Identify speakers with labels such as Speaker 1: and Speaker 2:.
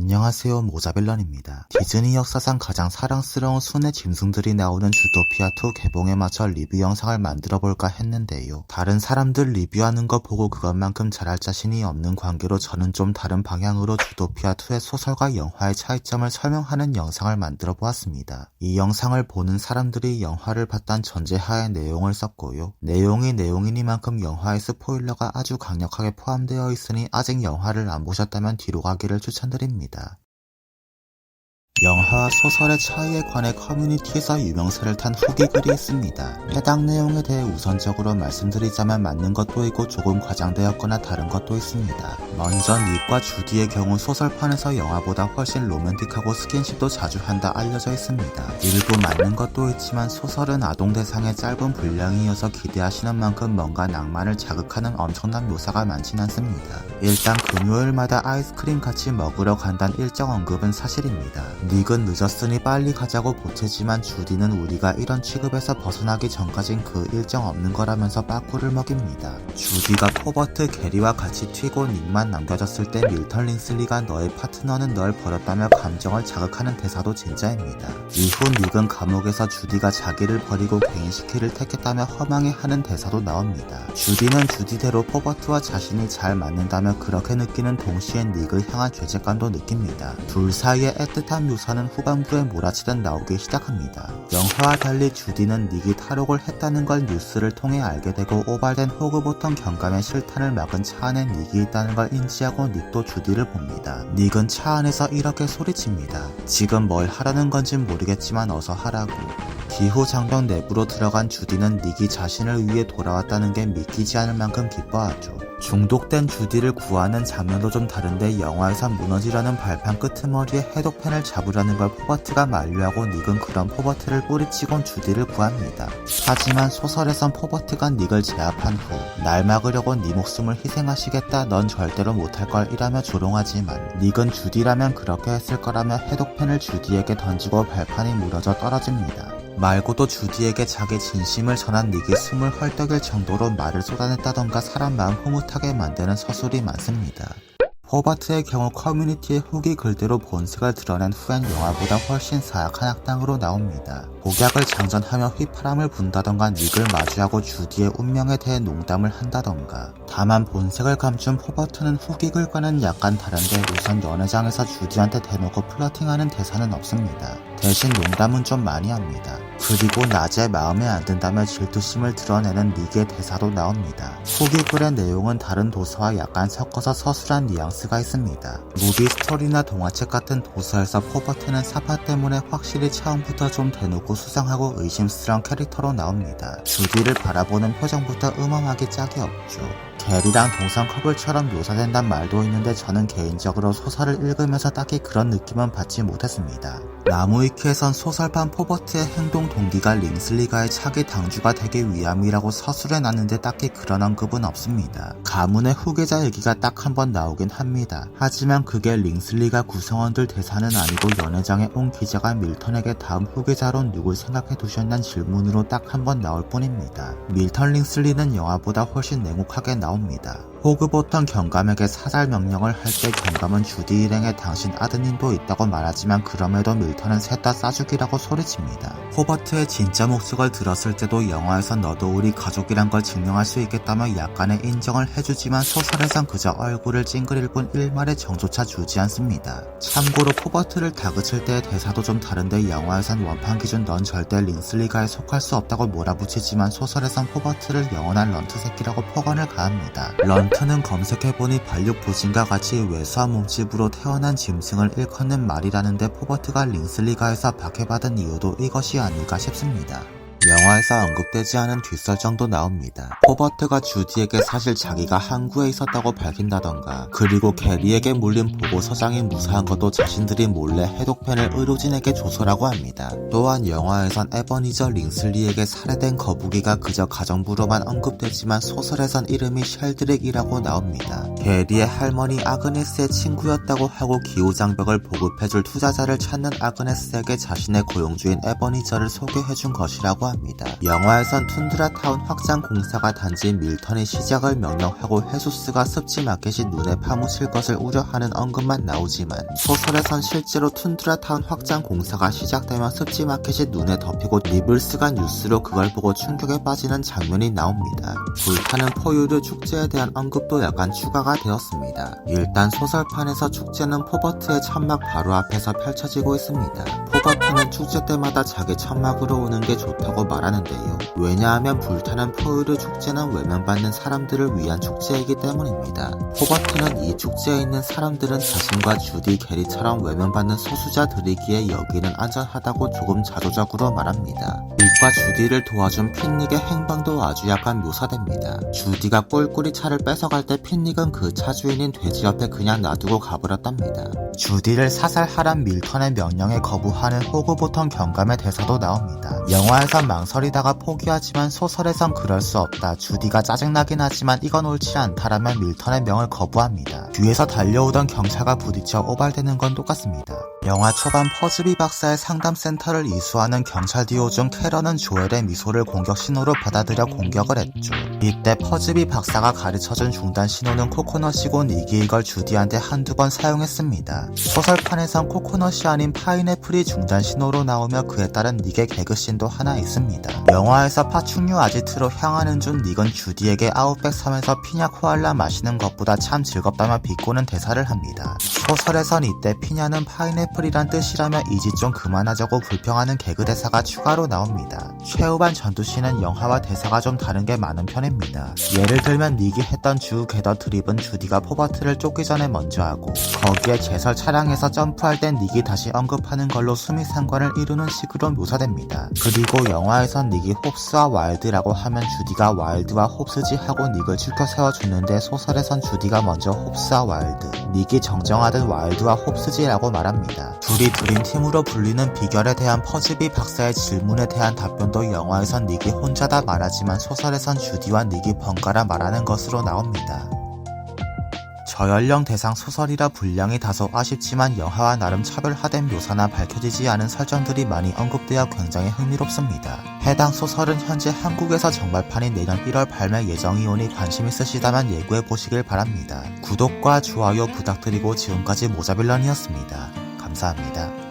Speaker 1: 안녕하세요 모자벨런입니다. 디즈니 역사상 가장 사랑스러운 순의 짐승들이 나오는 주토피아2 개봉에 맞춰 리뷰 영상을 만들어 볼까 했는데요. 다른 사람들 리뷰하는 거 보고 그것만큼 잘할 자신이 없는 관계로 저는 좀 다른 방향으로 주토피아2의 소설과 영화의 차이점을 설명하는 영상을 만들어 보았습니다. 이 영상을 보는 사람들이 영화를 봤단 전제하에 내용을 썼고요. 내용이 내용이니만큼 영화의 스포일러가 아주 강력하게 포함되어 있으니 아직 영화를 안 보셨다면 뒤로 가기를 추천드립니다. 있습니다. 영화와 소설의 차이에 관해 커뮤니티에서 유명세를 탄 후기 글이 있습니다. 해당 내용에 대해 우선적으로 말씀드리자면 맞는 것도 있고 조금 과장되었거나 다른 것도 있습니다. 먼저 닉과 주디의 경우 소설판에서 영화보다 훨씬 로맨틱하고 스킨십도 자주 한다 알려져 있습니다. 일부 맞는 것도 있지만 소설은 아동 대상의 짧은 분량이어서 기대하시는 만큼 뭔가 낭만을 자극하는 엄청난 묘사가 많진 않습니다. 일단 금요일마다 아이스크림 같이 먹으러 간다는 일정 언급은 사실입니다. 닉은 늦었으니 빨리 가자고 보채지만 주디는 우리가 이런 취급에서 벗어나기 전까진 그 일정 없는 거라면서 빠꾸를 먹입니다. 주디가 포버트 게리와 같이 튀고 닉만 남겨졌을 때 밀턴 링슬리가 너의 파트너는 널 버렸다며 감정을 자극하는 대사도 진짜입니다. 이후 닉은 감옥에서 주디가 자기를 버리고 개인 시키를 택했다며 허망해하는 대사도 나옵니다. 주디는 주디대로 포버트와 자신이 잘 맞는다며 그렇게 느끼는 동시에 닉을 향한 죄책감도 느낍니다. 둘 사이의 애틋한 묘 사는 후반부에 몰아치듯 나오기 시작합니다. 영화와 달리 주디는 닉이 탈옥을 했다는 걸 뉴스를 통해 알게 되고 오발된 호그보턴 경감의 실탄을 막은 차 안에 닉이 있다는 걸 인지하고 닉도 주디를 봅니다. 닉은 차 안에서 이렇게 소리칩니다. 지금 뭘 하라는 건진 모르겠지만 어서 하라고. 기후 장벽 내부로 들어간 주디는 닉이 자신을 위해 돌아왔다는 게 믿기지 않을 만큼 기뻐하죠. 중독된 주디를 구하는 장면도 좀 다른데 영화에선 무너지려는 발판 끄트머리에 해독펜을 잡으려는 걸 포버트가 만류하고 닉은 그런 포버트를 뿌리치곤 주디를 구합니다. 하지만 소설에선 포버트가 닉을 제압한 후 날 막으려고 네 목숨을 희생하시겠다 넌 절대로 못할 걸 이라며 조롱하지만 닉은 주디라면 그렇게 했을 거라며 해독펜을 주디에게 던지고 발판이 무너져 떨어집니다. 말고도 주디에게 자기 진심을 전한 닉이 숨을 헐떡일 정도로 말을 쏟아냈다던가 사람 마음 흐뭇하게 만드는 서술이 많습니다. 호버트의 경우 커뮤니티의 후기 글대로 본색을 드러낸 후엔 영화보다 훨씬 사악한 악당으로 나옵니다. 복약을 장전하며 휘파람을 분다던가 닉을 마주하고 주디의 운명에 대해 농담을 한다던가 다만 본색을 감춘 호버트는 후기 글과는 약간 다른데 우선 연회장에서 주디한테 대놓고 플러팅하는 대사는 없습니다. 대신 농담은 좀 많이 합니다. 그리고 낮에 마음에 안 든다며 질투심을 드러내는 닉의 대사도 나옵니다. 후기 글의 내용은 다른 도서와 약간 섞어서 서술한 뉘앙스가 있습니다. 무비 스토리나 동화책 같은 도서에서 포버트는 사파 때문에 확실히 처음부터 좀 대놓고 수상하고 의심스러운 캐릭터로 나옵니다. 주디를 바라보는 표정부터 음험하기 짝이 없죠. 게리랑 동성 커플처럼 묘사된단 말도 있는데 저는 개인적으로 소설을 읽으면서 딱히 그런 느낌은 받지 못했습니다. 나무위키에선 소설판 포버트의 행동 동기가 링슬리가의 차기 당주가 되기 위함이라고 서술해놨는데 딱히 그런 언급은 없습니다. 가문의 후계자 얘기가 딱 한 번 나오긴 합니다. 하지만 그게 링슬리가 구성원들 대사는 아니고 연회장에 온 기자가 밀턴에게 다음 후계자로 누굴 생각해 두셨난 질문으로 딱 한 번 나올 뿐입니다. 밀턴 링슬리는 영화보다 훨씬 냉혹하게 나옵니다. 호그보턴 경감에게 사살 명령을 할 때 경감은 주디 일행에 당신 아드님도 있다고 말하지만 그럼에도 밀턴은 셋 다 싸죽이라고 소리칩니다. 호버트의 진짜 목적을 들었을 때도 영화에선 너도 우리 가족이란 걸 증명할 수 있겠다며 약간의 인정을 해주지만 소설에선 그저 얼굴을 찡그릴 뿐 일말의 정조차 주지 않습니다. 참고로 포버트를 다그칠 때의 대사도 좀 다른데 영화에선 원판 기준 넌 절대 링슬리가에 속할 수 없다고 몰아붙이지만 소설에선 포버트를 영원한 런트 새끼라고 폭언을 가합니다. 런 트는 검색해보니 반륙부진과 같이 왜소한 몸집으로 태어난 짐승을 일컫는 말이라는데 포버트가 링슬리가에서 박해받은 이유도 이것이 아닐까 싶습니다. 영화에서 언급되지 않은 뒷설정도 나옵니다. 포버트가 주디에게 사실 자기가 항구에 있었다고 밝힌다던가 그리고 게리에게 물린 보고 서장이 무사한 것도 자신들이 몰래 해독펜을 의료진에게 조소라고 합니다. 또한 영화에선 에버니저 링슬리에게 살해된 거북이가 그저 가정부로만 언급되지만 소설에선 이름이 쉘드렉이라고 나옵니다. 게리의 할머니 아그네스의 친구였다고 하고 기후장벽을 보급해줄 투자자를 찾는 아그네스에게 자신의 고용주인 에버니저를 소개해준 것이라고 합니다. 영화에선 툰드라타운 확장 공사가 단지인 밀턴이 시작을 명령하고 헤수스가 습지 마켓이 눈에 파묻힐 것을 우려하는 언급만 나오지만 소설에선 실제로 툰드라타운 확장 공사가 시작되면 습지 마켓이 눈에 덮이고 니블스가 뉴스로 그걸 보고 충격에 빠지는 장면이 나옵니다. 불타는 포유류 축제에 대한 언급도 약간 추가가 되었습니다. 일단 소설판에서 축제는 포버트의 천막 바로 앞에서 펼쳐지고 있습니다. 포버트는 축제 때마다 자기 천막으로 오는 게 좋다고 말하는데요. 왜냐하면 불타는 포유류 축제는 외면받는 사람들을 위한 축제이기 때문입니다. 포버트는 이 축제에 있는 사람들은 자신과 주디 게리처럼 외면받는 소수자들이기에 여기는 안전하다고 조금 자조적으로 말합니다. 닉과 주디를 도와준 핀닉의 행방도 아주 약간 묘사됩니다. 주디가 꿀꿀이 차를 뺏어갈 때 핀닉은 그 차 주인인 돼지 옆에 그냥 놔두고 가버렸답니다. 주디를 사살하란 밀턴의 명령에 거부하는 호구보통 경감의 대사도 나옵니다. 영화에선 망설이다가 포기하지만 소설에선 그럴 수 없다. 주디가 짜증나긴 하지만 이건 옳지 않다라며 밀턴의 명을 거부합니다. 뒤에서 달려오던 경찰과 부딪혀 오발되는 건 똑같습니다. 영화 초반 퍼즈비 박사의 상담센터를 이수하는 경찰 듀오 중 캐런은 조엘의 미소를 공격 신호로 받아들여 공격을 했죠. 이때 퍼즈비 박사가 가르쳐준 중단 신호는 코코넛이고 닉이 이걸 주디한테 한두 번 사용했습니다. 소설판에선 코코넛이 아닌 파인애플이 중단 신호로 나오며 그에 따른 닉의 개그씬도 하나 있습니다. 영화에서 파충류 아지트로 향하는 중 닉은 주디에게 아웃백 섬에서 피냐 코알라 마시는 것보다 참 즐겁다며 비꼬는 대사를 합니다. 소설에선 이때 피냐는 파인애플이란 뜻이라며 이지 좀 그만하자고 불평하는 개그 대사가 추가로 나옵니다. 최후반 전투씬은 영화와 대사가 좀 다른 게 많은 편 입니다. 예를 들면 닉이 했던 주 게더 트립은 주디가 포버트를 쫓기 전에 먼저 하고 거기에 제설 차량에서 점프할 땐 닉이 다시 언급하는 걸로 수미 상관을 이루는 식으로 묘사됩니다. 그리고 영화에선 닉이 홉스와 와일드라고 하면 주디가 와일드와 홉스지 하고 닉을 지켜 세워주는데 소설에선 주디가 먼저 홉스와 와일드, 닉이 정정하듯 와일드와 홉스지라고 말합니다. 둘이 드림팀으로 불리는 비결에 대한 퍼즈비 박사의 질문에 대한 답변도 영화에선 닉이 혼자 다 말하지만 소설에선 주디와 닉이 번갈아 말하는 것으로 나옵니다. 저연령 대상 소설이라 분량이 다소 아쉽지만 영화와 나름 차별화된 묘사나 밝혀지지 않은 설정들이 많이 언급되어 굉장히 흥미롭습니다. 해당 소설은 현재 한국에서 정발판이 내년 1월 발매 예정이오니 관심 있으시다면 예고해 보시길 바랍니다. 구독과 좋아요 부탁드리고 지금까지 모자빌런이었습니다. 감사합니다.